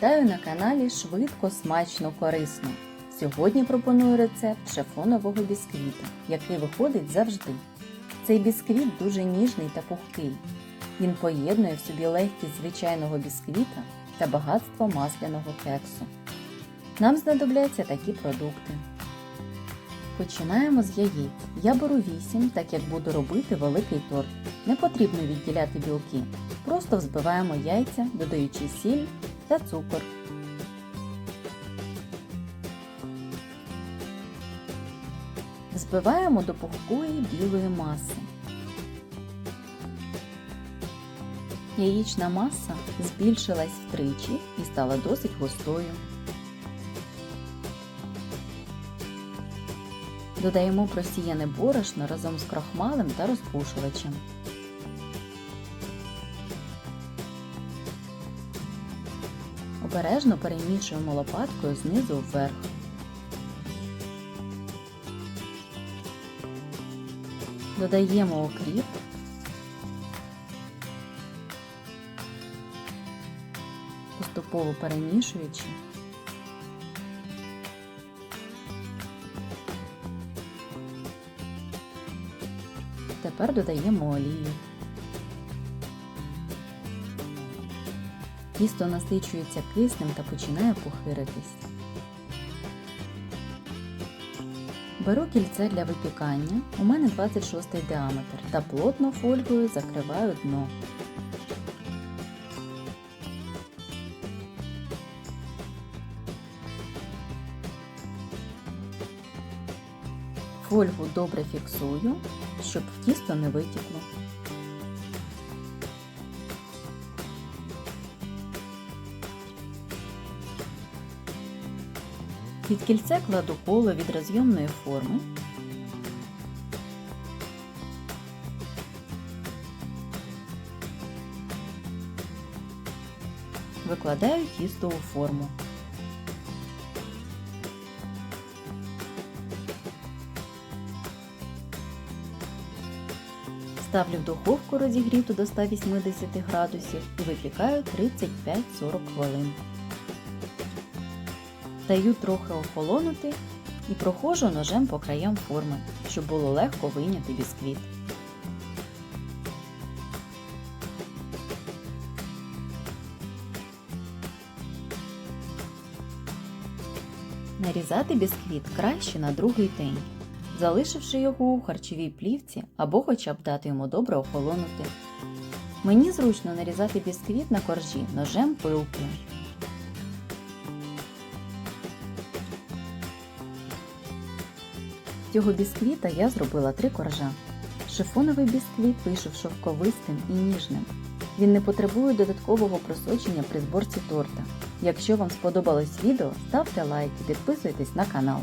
Вітаю на каналі Швидко, смачно, корисно. Сьогодні пропоную рецепт шифонового бісквіта, який виходить завжди. Цей бісквіт дуже ніжний та пухкий. Він поєднує в собі легкість звичайного бісквіта та багатство масляного кексу. Нам знадобляться такі продукти. Починаємо з яєць. Я беру 8, так як буду робити великий торт. Не потрібно відділяти білки. Просто взбиваємо яйця, додаючи сіль та цукор. Збиваємо до пухкої білої маси. Яєчна маса збільшилась втричі і стала досить густою. Додаємо просіяне борошно разом з крахмалем та розпушувачем. Обережно перемішуємо лопаткою знизу вверх. Додаємо окріп. Поступово перемішуючи. Тепер додаємо олію. Тісто насичується киснем та починає пухиритись. Беру кільце для випікання, у мене 26 діаметр, та плотно фольгою закриваю дно. Фольгу добре фіксую, щоб тісто не витікло. Під кільце кладу коло від роз'ємної форми. Викладаю тісто форму. Ставлю в духовку розігріту до 180 градусів і випікаю 35-40 хвилин. Даю трохи охолонути і проходжу ножем по краям форми, щоб було легко вийняти бісквіт. Нарізати бісквіт краще на другий день, залишивши його у харчовій плівці або хоча б дати йому добре охолонути. Мені зручно нарізати бісквіт на коржі ножем пилкою. З цього бісквіта я зробила три коржа. Шифоновий бісквіт вийшов шовковистим і ніжним. Він не потребує додаткового просочення при зборці торта. Якщо вам сподобалось відео, ставте лайк і підписуйтесь на канал.